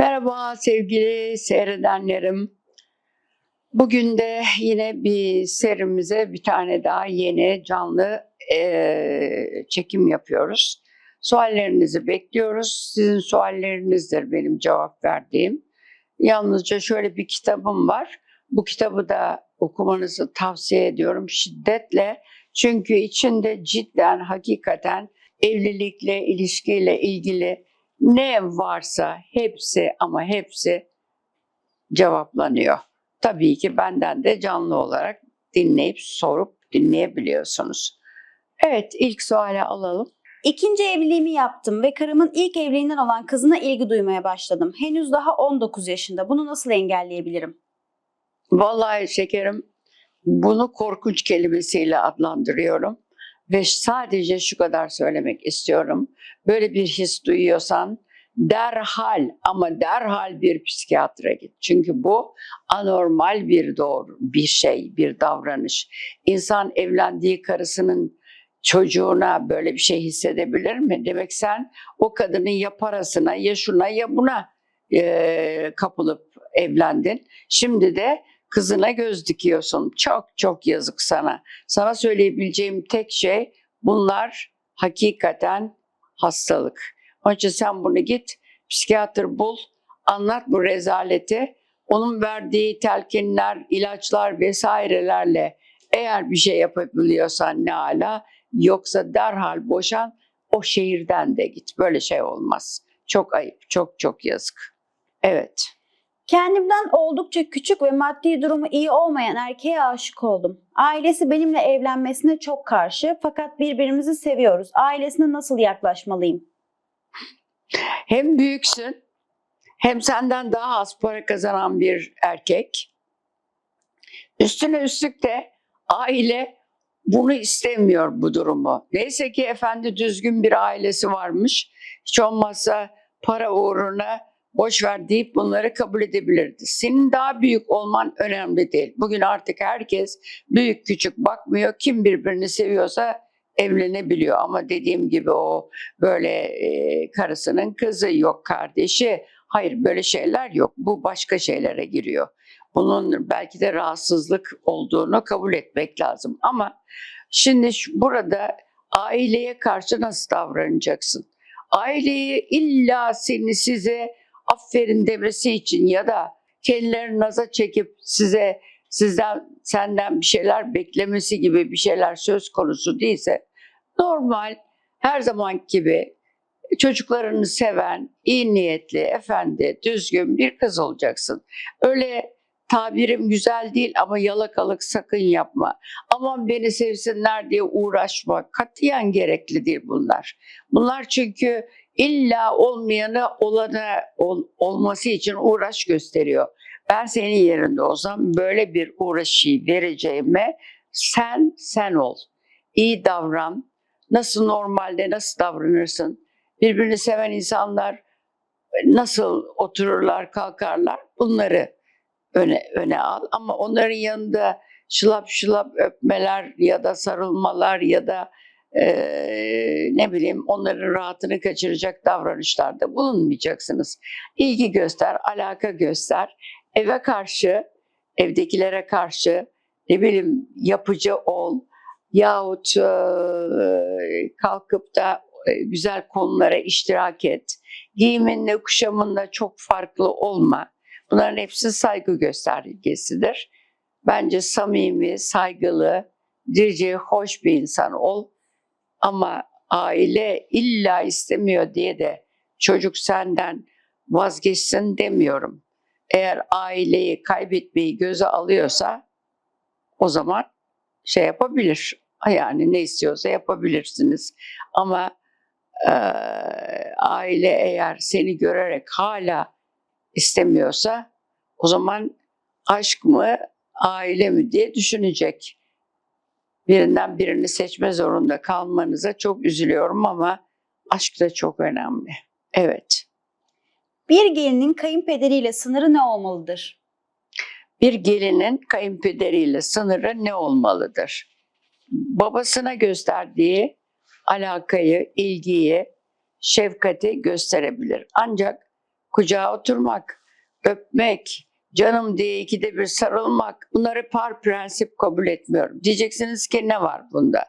Merhaba sevgili seyredenlerim. Bugün de yine bir serimize bir tane daha yeni canlı eee, çekim yapıyoruz. Suallerinizi bekliyoruz. Sizin suallerinizdir benim cevap verdiğim. Yalnızca şöyle bir kitabım var. Bu kitabı da okumanızı tavsiye ediyorum şiddetle. Çünkü içinde cidden hakikaten evlilikle, ilişkiyle ilgili ne varsa hepsi ama hepsi cevaplanıyor. Tabii ki benden de canlı olarak dinleyip sorup dinleyebiliyorsunuz. Evet ilk suale alalım. İkinci evliliğimi yaptım ve karımın ilk evliliğinden olan kızına ilgi duymaya başladım. Henüz daha 19 yaşında. Bunu nasıl engelleyebilirim? Vallahi şekerim bunu korkunç kelimesiyle adlandırıyorum. Ve sadece şu kadar söylemek istiyorum. Böyle bir his duyuyorsan derhal ama derhal bir psikiyatra git. Çünkü bu anormal bir doğru bir şey, bir davranış. İnsan evlendiği karısının çocuğuna böyle bir şey hissedebilir mi? Demek sen o kadının ya parasına ya şuna ya buna eee, kapılıp evlendin. Şimdi de kızına göz dikiyorsun. Çok çok yazık sana. Sana söyleyebileceğim tek şey bunlar hakikaten hastalık. Onun için sen bunu git psikiyatr bul, anlat bu rezaleti. Onun verdiği telkinler, ilaçlar vesairelerle eğer bir şey yapabiliyorsan ne ala yoksa derhal boşan o şehirden de git. Böyle şey olmaz. Çok ayıp, çok çok yazık. Evet. Kendimden oldukça küçük ve maddi durumu iyi olmayan erkeğe aşık oldum. Ailesi benimle evlenmesine çok karşı fakat birbirimizi seviyoruz. Ailesine nasıl yaklaşmalıyım? Hem büyüksün hem senden daha az para kazanan bir erkek. Üstüne üstlük de aile bunu istemiyor bu durumu. Neyse ki efendi düzgün bir ailesi varmış. Hiç olmazsa para uğruna boş ver deyip bunları kabul edebilirdi. Senin daha büyük olman önemli değil. Bugün artık herkes büyük küçük bakmıyor. Kim birbirini seviyorsa evlenebiliyor. Ama dediğim gibi o böyle e, karısının kızı yok kardeşi. Hayır böyle şeyler yok. Bu başka şeylere giriyor. Bunun belki de rahatsızlık olduğunu kabul etmek lazım. Ama şimdi burada aileye karşı nasıl davranacaksın? Aileyi illa seni size aferin demesi için ya da kendilerini naza çekip size sizden senden bir şeyler beklemesi gibi bir şeyler söz konusu değilse normal her zaman gibi çocuklarını seven, iyi niyetli, efendi, düzgün bir kız olacaksın. Öyle tabirim güzel değil ama yalakalık sakın yapma. Aman beni sevsinler diye uğraşma. Katiyen gerekli değil bunlar. Bunlar çünkü illa olmayanı olana ol- olması için uğraş gösteriyor. Ben senin yerinde olsam böyle bir uğraşı vereceğime sen sen ol. İyi davran. Nasıl normalde nasıl davranırsın? Birbirini seven insanlar nasıl otururlar, kalkarlar? Bunları öne öne al ama onların yanında şılap şılap öpmeler ya da sarılmalar ya da eee, ne bileyim onların rahatını kaçıracak davranışlarda bulunmayacaksınız. İlgi göster, alaka göster. Eve karşı, evdekilere karşı ne bileyim yapıcı ol yahut eee, kalkıp da e, güzel konulara iştirak et. Giyiminle, kuşamınla çok farklı olma. Bunların hepsi saygı göstergesidir. Bence samimi, saygılı, cici, hoş bir insan ol. Ama aile illa istemiyor diye de çocuk senden vazgeçsin demiyorum. Eğer aileyi kaybetmeyi göze alıyorsa o zaman şey yapabilir. Yani ne istiyorsa yapabilirsiniz. Ama eee, aile eğer seni görerek hala istemiyorsa o zaman aşk mı aile mi diye düşünecek. Birinden birini seçme zorunda kalmanıza çok üzülüyorum ama aşk da çok önemli. Evet. Bir gelinin kayınpederiyle sınırı ne olmalıdır? Bir gelinin kayınpederiyle sınırı ne olmalıdır? Babasına gösterdiği alakayı, ilgiyi, şefkati gösterebilir. Ancak kucağa oturmak, öpmek, canım diye ikide bir sarılmak bunları par prensip kabul etmiyorum. Diyeceksiniz ki ne var bunda?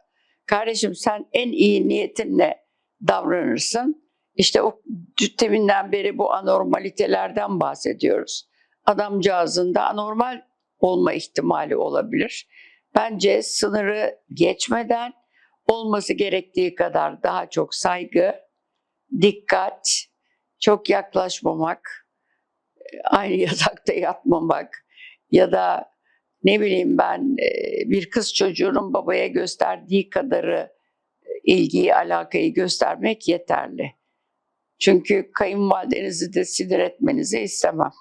Kardeşim sen en iyi niyetinle davranırsın. İşte o teminden beri bu anormalitelerden bahsediyoruz. Adamcağızın da anormal olma ihtimali olabilir. Bence sınırı geçmeden olması gerektiği kadar daha çok saygı, dikkat, çok yaklaşmamak, aynı yatakta yatmamak ya da ne bileyim ben e, bir kız çocuğunun babaya gösterdiği kadarı e, ilgiyi, alakayı göstermek yeterli. Çünkü kayınvalidenizi de sinir etmenizi istemem.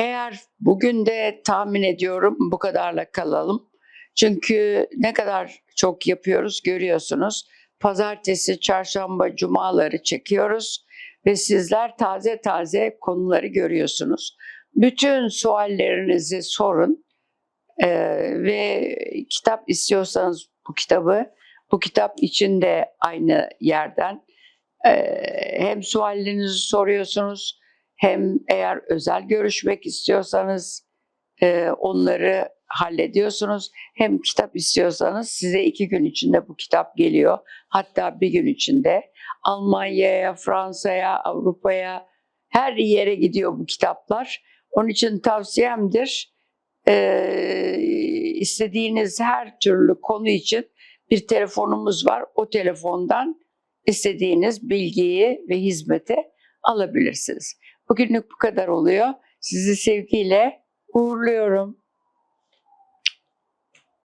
Eğer bugün de tahmin ediyorum bu kadarla kalalım. Çünkü ne kadar çok yapıyoruz görüyorsunuz. Pazartesi, çarşamba, cumaları çekiyoruz ve sizler taze taze konuları görüyorsunuz. Bütün suallerinizi sorun Ee, ve kitap istiyorsanız bu kitabı, bu kitap içinde aynı yerden ee, hem suallerinizi soruyorsunuz hem eğer özel görüşmek istiyorsanız e, onları hallediyorsunuz. Hem kitap istiyorsanız size iki gün içinde bu kitap geliyor. Hatta bir gün içinde Almanya'ya, Fransa'ya, Avrupa'ya her yere gidiyor bu kitaplar. Onun için tavsiyemdir. Ee, istediğiniz her türlü konu için bir telefonumuz var. O telefondan istediğiniz bilgiyi ve hizmeti alabilirsiniz. Bugünlük bu kadar oluyor. Sizi sevgiyle uğurluyorum.